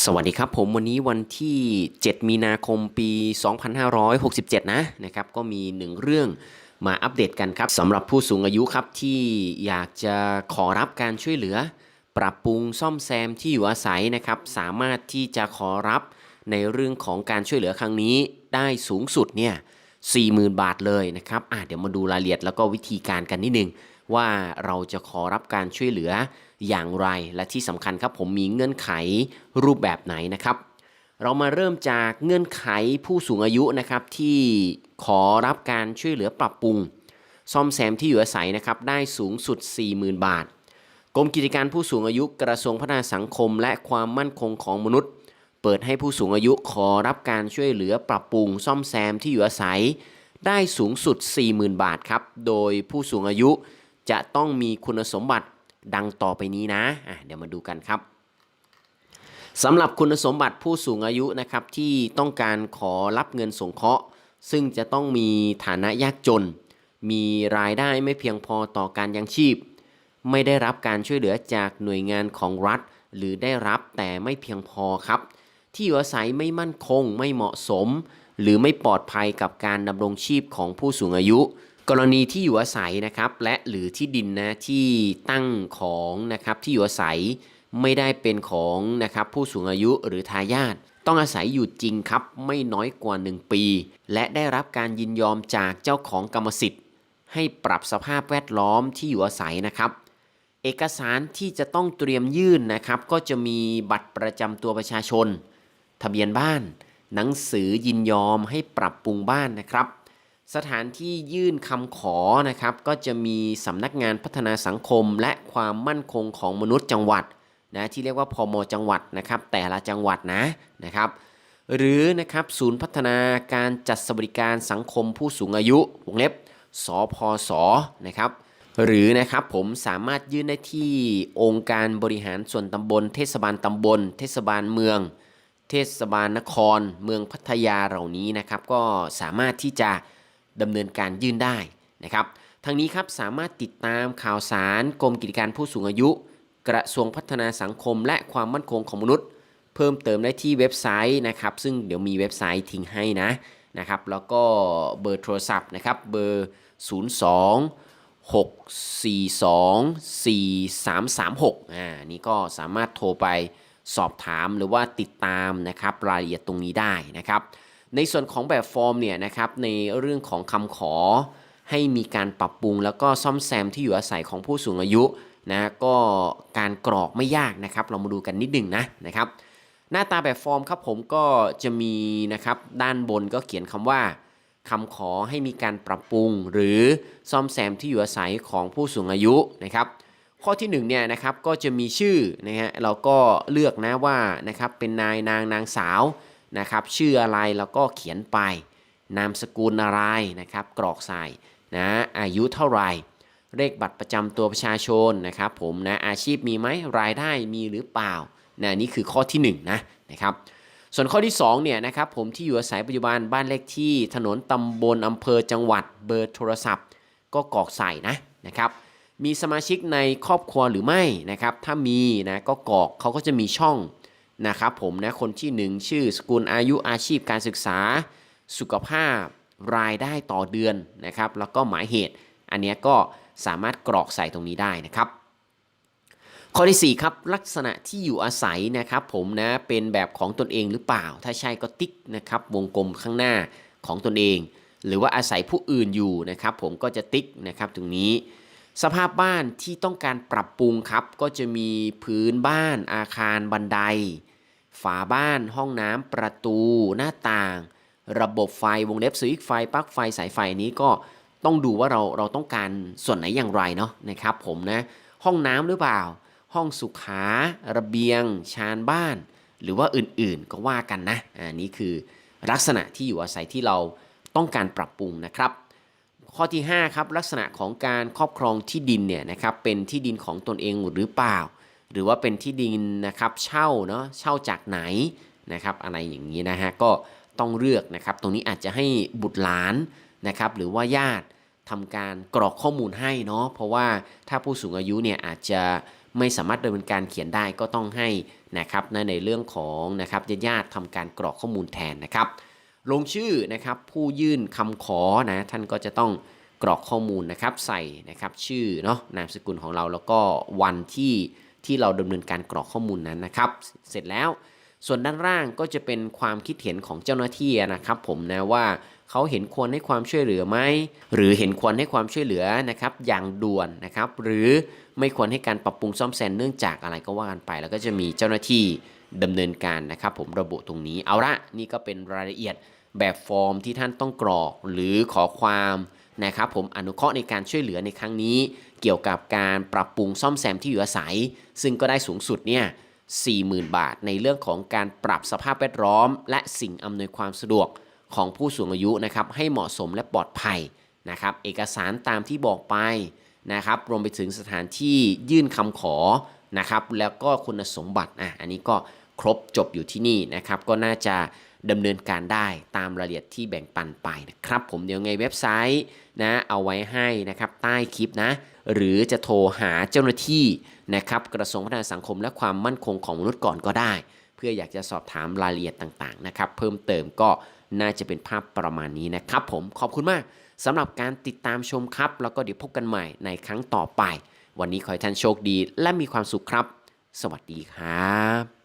สวัสดีครับผมวันนี้วันที่ 7 มีนาคมปี 2567 นะนะครับก็มีหนึ่งเรื่องมาอัปเดตกันครับสำหรับผู้สูงอายุครับที่อยากจะขอรับการช่วยเหลือ ปรับปรุงซ่อมแซมที่อยู่อาศัยนะครับสามารถที่จะขอรับในเรื่องของการช่วยเหลือครั้งนี้ได้สูงสุดเนี่ย 40,000 บาทเลยนะครับอะเดี๋ยวมาดูรายละเอียดแล้วก็วิธีการกันนิดนึง ว่าเราจะขอรับการช่วยเหลืออย่างไร และที่สำคัญครับผมมีเงื่อนไขรูปแบบไหนนะครับ เรามาเริ่มจากเงื่อนไขผู้สูงอายุนะครับที่ขอรับการช่วยเหลือปรับปรุง ซ่อมแซมที่อยู่อาศัยนะครับได้สูงสุด 40,000 บาทกรมกิจการผู้สูงอายุกระทรวงพัฒนาสังคม และความมั่นคงของมนุษย์ เปิดให้ผู้สูงอายุขอรับการช่วยเหลือปรับปรุงซ่อมแซมที่อยู่อาศัย ได้สูงสุด 40,000 บาทครับ โดยผู้สูงอายุจะต้องมีคุณสมบัติดังต่อไปนี้นะะเดี๋ยวมาดูกันครับสำหรับคุณสมบัติผู้สูงอายุนะครับที่ต้องการขอรับเงินสงเคราะห์ ซึ่งจะต้องมีฐานะยากจน มีรายได้ไม่เพียงพอต่อการยังชีพ ไม่ได้รับการช่วยเหลือจากหน่วยงานของรัฐ หรือได้รับแต่ไม่เพียงพอครับ ที่อยู่อาศัยไม่มั่นคง ไม่เหมาะสม หรือไม่ปลอดภัยกับการดำรงชีพของผู้สูงอายุ กรณีที่อยู่อาศัยนะครับ และหรือที่ดินนะที่ตั้งของนะครับที่อยู่อาศัยไม่ได้เป็นของนะครับผู้สูงอายุหรือทายาทต้องอาศัยอยู่จริงครับไม่น้อยกว่า 1 ปี และได้รับการยินยอมจากเจ้าของกรรมสิทธิ์ ให้ปรับสภาพแวดล้อมที่อยู่อาศัยนะครับ เอกสารที่จะต้องเตรียมยื่นนะครับ ก็จะมีบัตรประจำตัวประชาชน ทะเบียนบ้าน หนังสือยินยอมให้ปรับปรุงบ้านนะครับ สถานที่ยื่นคำขอนะครับ ก็จะมีสำนักงานพัฒนาสังคม และความมั่นคงของมนุษย์จังหวัดนะที่เรียกว่าพมจังหวัดนะครับ แต่ละจังหวัดนะนะครับ หรือนะครับศูนย์พัฒนาการจัดสวัสดิการสังคมผู้สูงอายุวงเล็บสพสนะครับหรือนะครับผมสามารถยื่นได้ที่องค์การบริหารส่วนตำบล เทศบาลตำบล เทศบาลเมือง เทศบาลนคร เมืองพัทยาเหล่านี้นะครับ ก็สามารถที่จะดำเนินการยื่นได้นะครับทางนี้ครับสามารถติดตามข่าวสารกรมกิจการผู้สูงอายุ กระทรวงพัฒนาสังคม และความมั่นคงของมนุษย์ เพิ่มเติมได้ที่เว็บไซต์นะครับ ซึ่งเดี๋ยวมีเว็บไซต์ทิ้งให้นะนะครับ แล้วก็เบอร์โทรศัพท์นะครับเบอร์ 02 642 4336อ่านี่ก็สามารถโทรไป สอบถามหรือว่าติดตามนะครับรายละเอียดตรงนี้ได้นะครับ ในส่วนของแบบฟอร์มเนี่ยนะครับในเรื่องของคำขอให้มีการปรับปรุง แล้วก็ซ่อมแซมที่อยู่อาศัยของผู้สูงอายุนะก็การกรอกไม่ยากนะครับ เรามาดูกันนิดหนึ่งนะนะครับ หน้าตาแบบฟอร์มครับผมก็จะมีนะครับด้านบนก็เขียนคำว่าคำขอให้มีการปรับปรุง หรือซ่อมแซมที่อยู่อาศัยของผู้สูงอายุนะครับ ข้อที่1เนี่ยนะครับก็จะมีชื่อนะฮะเราก็เลือกนะว่านะครับเป็นนายนางนางสาวนะครับชื่ออะไรเราก็เขียนไป นามสกุลอะไรนะครับกรอกใส่นะอายุเท่าไหร่เลขบัตรประจำตัวประชาชนนะครับผมนะอาชีพมีไหมรายได้มีหรือเปล่านะนี่คือข้อที่1นงนะนะครับส่วนข้อที่2เนี่ยนะครับผมที่อยู่อาศัยปัจจุบันบ้านเลขที่ถนนตำบลอำเภอจังหวัดเบอร์โทรศัพท์ ก็กรอกใส่นะนะครับ มีสมาชิกในครอบครัวหรือไม่นะครับ ถ้ามีนะก็กรอกเขาก็จะมีช่องนะครับผมนะคนที่ 1 ชื่อสกุลอายุอาชีพการศึกษา สุขภาพรายได้ต่อเดือนนะครับ แล้วก็หมายเหตุ อันนี้ก็สามารถกรอกใส่ตรงนี้ได้นะครับ ข้อที่ 4 ครับ ลักษณะที่อยู่อาศัยนะครับผมนะเป็นแบบของตนเองหรือเปล่า ถ้าใช่ก็ติ๊กนะครับวงกลมข้างหน้าของตนเอง หรือว่าอาศัยผู้อื่นอยู่นะครับ ผมก็จะติ๊กนะครับตรงนี้ สภาพบ้านที่ต้องการปรับปรุงครับ ก็จะมีพื้นบ้านอาคารบันได ฝาบ้านห้องน้ำประตู หน้าต่าง ระบบไฟวงเล็บสวิตไฟปลั๊กไฟสายไฟนี้ก็ต้องดูว่าเราเราต้องการส่วนไหนอย่างไรเนาะนะครับผมนะห้องน้ำหรือเปล่า ห้องสุขาระเบียง ชานบ้าน หรือว่าอื่นๆก็ว่ากันนะอันนี้คือลักษณะที่อยู่อาศัยที่เราต้องการปรับปรุงนะครับ ข้อที่ 5 ครับ ลักษณะของการครอบครองที่ดินเนี่ยนะครับเป็นที่ดินของตนเองหรือเปล่า หรือว่าเป็นที่ดินนะครับเช่าเนาะเช่าจากไหนนะครับอะไรอย่างนี้นะฮะก็ต้องเลือกนะครับ ตรงนี้อาจจะให้บุตรหลานนะครับหรือว่าญาติทำการกรอกข้อมูลให้เนาะเพราะว่าถ้าผู้สูงอายุเนี่ยอาจจะไม่สามารถดำเนินการเขียนได้ก็ต้องให้นะครับในในเรื่องของนะครับญาติๆทำการกรอกข้อมูลแทนนะครับ ลงชื่อนะครับผู้ยื่นคำขอนะท่านก็จะต้องกรอกข้อมูลนะครับใส่นะครับชื่อเนาะนามสกุลของเราแล้วก็วันที่ที่เราดำเนินการกรอกข้อมูลนั้นนะครับ เสร็จแล้วส่วนด้านล่างก็จะเป็นความคิดเห็นของเจ้าหน้าที่นะครับ ผมนะว่าเขาเห็นควรให้ความช่วยเหลือไหมหรือเห็นควรให้ความช่วยเหลือนะครับอย่างด่วนนะครับ หรือไม่ควรให้การปรับปรุงซ่อมแซมเนื่องจากอะไรก็ว่ากันไป แล้วก็จะมีเจ้าหน้าที่ ดำเนินการนะครับผมระบุตรงนี้เอาละนี่ก็เป็นรายละเอียดแบบฟอร์มที่ท่านต้องกรอกหรือขอความนะครับผมอนุเคราะห์ในการช่วยเหลือในครั้งนี้ เกี่ยวกับการปรับปรุงซ่อมแซมที่อยู่อาศัย ซึ่งก็ได้สูงสุดเนี่ย40,000 บาท ในเรื่องของการปรับสภาพแวดล้อม และสิ่งอำนวยความสะดวกของผู้สูงอายุนะครับให้เหมาะสมและปลอดภัยนะครับเอกสารตามที่บอกไปนะครับรวมไปถึงสถานที่ยื่นคำขอนะครับแล้วก็คุณสมบัติอะอันนี้ก็ ครบจบอยู่ที่นี่นะครับ ก็น่าจะดำเนินการได้ตามรายละเอียดที่แบ่งปันไปนะครับ ผมเดี๋ยวไงเว็บไซต์นะเอาไว้ให้นะครับใต้คลิปนะ หรือจะโทรหาเจ้าหน้าที่นะครับกระทรวงพัฒนาสังคมและความมั่นคงของมนุษย์ก่อนก็ได้ เพื่ออยากจะสอบถามรายละเอียดต่างๆนะครับ เพิ่มเติมก็น่าจะเป็นภาพประมาณนี้นะครับ ผมขอบคุณมากสำหรับการติดตามชมครับ แล้วก็เดี๋ยวพบกันใหม่ในครั้งต่อไป วันนี้ขอให้ท่านโชคดีและมีความสุขครับ สวัสดีครับ